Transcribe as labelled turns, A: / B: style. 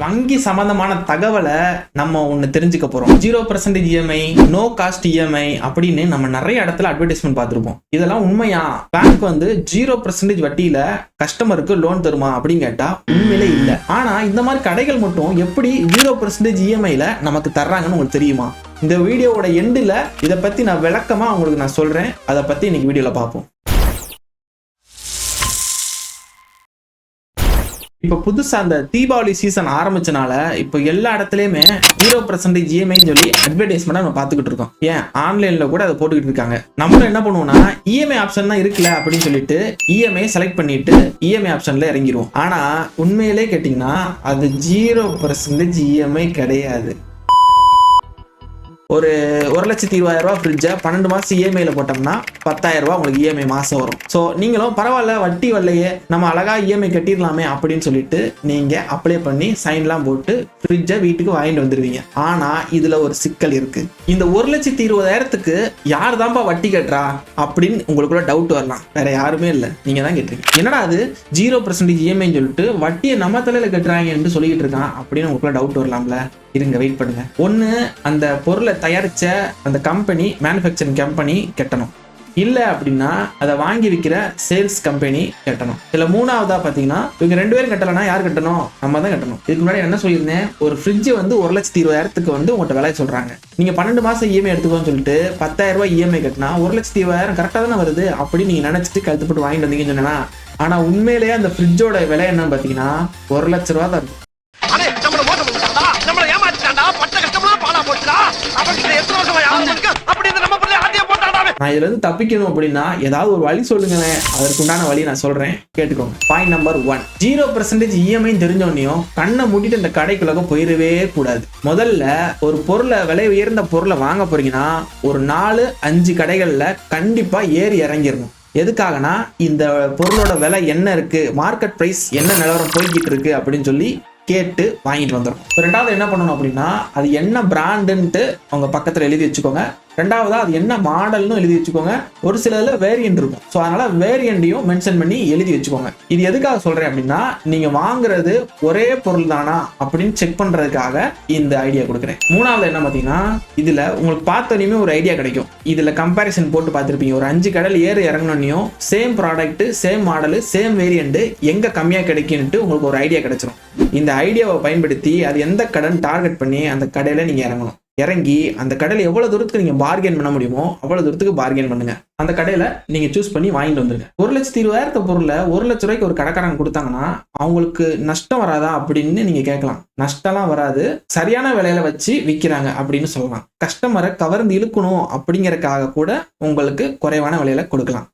A: வங்கி சம்பந்தமான தகவலை நம்ம ஒன்று தெரிஞ்சுக்க போகிறோம் zero percentage EMI no cost EMI அப்படின்னு நம்ம நிறைய இடத்துல அட்வர்டைஸ்மெண்ட் பார்த்துருப்போம். இதெல்லாம் உண்மையா? பேங்க் வந்து ஜீரோ பர்சன்டேஜ் வட்டியில கஸ்டமருக்கு லோன் தருமா அப்படின்னு கேட்டா உண்மையிலே இல்லை. ஆனா இந்த மாதிரி கடைகள் மட்டும் எப்படி ஜீரோ பர்சன்டேஜ் இஎம்ஐல நமக்கு தர்றாங்கன்னு உங்களுக்கு தெரியுமா? இந்த வீடியோவோட எண்டில் இதை பற்றி நான் விளக்கமாக உங்களுக்கு நான் சொல்கிறேன் அதை பற்றி இன்னைக்கு வீடியோவில் பார்ப்போம். இப்போ புதுசா அந்த தீபாவளி சீசன் ஆரம்பிச்சனால இப்போ எல்லா இடத்துலயுமே ஜீரோ பர்சன்டேஜ் இஎம்ஐன்னு சொல்லி அட்வர்டைஸ்மெண்ட் நம்ம பார்த்துக்கிட்டு இருக்கோம். ஏன்? ஆன்லைன்ல கூட அதை போட்டுக்கிட்டு இருக்காங்க. நம்மளும் என்ன பண்ணுவோம்னா இஎம்ஐ ஆப்ஷன் தான் இருக்குல்ல அப்படின்னு சொல்லிட்டு இஎம்ஐ செலக்ட் பண்ணிட்டு இஎம்ஐ ஆப்ஷன்ல இறங்கிடுவோம் ஆனா உண்மையிலே கேட்டிங்கன்னா அது ஜீரோ பர்சன்டேஜ் இஎம்ஐ கிடையாது. ஒரு ஒரு லட்சத்தி இருபதாயிரம் ரூபாய் ஃப்ரிட்ஜை பன்னெண்டு மாசம் இஎம்ஐல போட்டோம்னா பத்தாயிரம் ரூபாய் உங்களுக்கு இஎம்ஐ மாசம் வரும். ஸோ நீங்களும் பரவாயில்ல வட்டி வரலையே நம்ம அழகா இஎம்ஐ கட்டிடலாமே அப்படின்னு சொல்லிட்டு நீங்க அப்ளை பண்ணி சைன்லாம் போட்டு ஃப்ரிட்ஜை வீட்டுக்கு வாங்கிட்டு வந்துடுவீங்க ஆனால் இதில் ஒரு சிக்கல் இருக்குது இந்த ஒரு லட்சத்தி இருபதாயிரத்துக்கு யார் தான்ப்பா வட்டி கட்டுறா அப்படின்னு உங்களுக்குள்ள டவுட் வரலாம். வேற யாருமே இல்லை. நீங்கள் தான் கேட்டுருங்க என்னடா அது? ஜீரோ பர்சன்டேஜ் இஎம்ஐன்னு சொல்லிட்டு வட்டியை நம்ம தலையில் கட்டுறாங்கன்னு சொல்லிக்கிட்டு இருக்கான் அப்படின்னு உங்களுக்குள்ள டவுட் வரலாம்ல. இருங்க வெயிட் பண்ணுங்க. ஒன்று அந்த பொருளை தயாரித்த அந்த கம்பெனி மேனுஃபேக்சரிங் கம்பெனி கட்டணும். இல்லை அப்படின்னா அதை வாங்கி விற்கிற சேல்ஸ் கம்பெனி கட்டணும். இதில் மூணாவதா பார்த்தீங்கன்னா இவங்க ரெண்டு பேரும் கட்டலைன்னா யார் கட்டணும்? நம்ம தான் கட்டணும். இதுக்கு முன்னாடி என்ன சொல்லியிருந்தேன்? ஒரு ஃப்ரிட்ஜ் வந்து ஒரு லட்சத்தி இருபதாயிரத்துக்கு வந்து உங்கள்கிட்ட விலை சொல்கிறாங்க நீங்கள் பன்னெண்டு மாதம் இஎம்ஐ எடுத்துக்கோன்னு சொல்லிட்டு பத்தாயிரம் ரூபாய் இஎம்ஐ கட்டினா ஒரு லட்சத்தி இருபதாயிரம் கரெக்டாக தானே வருது? அப்படின்னு நீங்கள் நினைச்சிட்டு கழுத்து போட்டு வாங்கிட்டு வந்தீங்கன்னு சொன்னா ஆனால் உண்மையிலேயே அந்த ஃப்ரிட்ஜோட விலை என்னன்னு பார்த்தீங்கன்னா ஒரு லட்ச ரூபா தான் இருக்கும். நான் இதுல இருந்து தப்பிக்கணும் அப்படின்னா ஏதாவது ஒரு வழி சொல்லுங்களேன். அதற்குண்டான வழி நான் சொல்றேன். கேட்டுக்கோங்க. Point number one zero percentage EMI தெரிஞ்சோடனையும் கண்ணை மூடிட்டு இந்த கடைக்குள்ள போயிடவே கூடாது. முதல்ல ஒரு பொருளை விலை உயர்ந்த பொருளை வாங்க போறீங்கன்னா ஒரு நாலு அஞ்சு கடைகள்ல கண்டிப்பா ஏறி இறங்கிடணும். எதுக்காகனா இந்த பொருளோட விலை என்ன இருக்கு மார்க்கெட் பிரைஸ் என்ன நிலவரம் போய்கிட்டு இருக்கு அப்படின்னு சொல்லி கேட்டு வாங்கிட்டு வந்துடும் ரெண்டாவது என்ன பண்ணணும் அப்படின்னா அது என்ன பிராண்டுன்ட்டு அவங்க பக்கத்தில் எழுதி வச்சுக்கோங்க. ரெண்டாவதாக அது என்ன மாடல்னு எழுதி வச்சுக்கோங்க. ஒரு சிலதில் வேரியன்ட் இருக்கும். ஸோ அதனால வேரியண்ட்டையும் மென்ஷன் பண்ணி எழுதி வச்சுக்கோங்க. இது எதுக்காக சொல்கிறேன் அப்படின்னா நீங்கள் வாங்குறது ஒரே பொருள் தானா அப்படின்னு செக் பண்ணுறதுக்காக இந்த ஐடியா கொடுக்குறேன். மூணாவது என்ன பார்த்தீங்கன்னா இதில் உங்களுக்கு பார்த்தோன்னே ஒரு ஐடியா கிடைக்கும். இதில் கம்பேரிசன் போட்டு பார்த்துருப்பீங்க. ஒரு அஞ்சு கடல் ஏறு இறங்கணும்னையும் same product same model same variant எங்கே கம்மியாக கிடைக்குன்ட்டு உங்களுக்கு ஒரு ஐடியா கிடைச்சிடும் இந்த ஐடியாவை பயன்படுத்தி அது எந்த கடன் டார்கெட் பண்ணி அந்த கடையில் நீங்கள் இறங்கணும். இறங்கி அந்த கடையில் எவ்வளோ தூரத்துக்கு நீங்கள் பார்கெயின் பண்ண முடியுமோ அவ்வளோ தூரத்துக்கு பார்கெயின் பண்ணுங்கள் அந்த கடையில் நீங்கள் சூஸ் பண்ணி வாங்கிட்டு வந்துருங்க. ஒரு லட்சத்தி இருபதாயிரத்த பொருளை ஒரு லட்ச ரூபாய்க்கு ஒரு கடைக்காரங்க கொடுத்தாங்கன்னா அவங்களுக்கு நஷ்டம் வராதா அப்படின்னு நீங்கள் கேட்கலாம். நஷ்டம்லாம் வராது. சரியான விலையில வச்சு விற்கிறாங்க அப்படின்னு சொல்லலாம். கஸ்டமரை கவர்ந்து இழுக்கணும் அப்படிங்கறதுக்காக கூட உங்களுக்கு குறைவான விலையில கொடுக்கலாம்.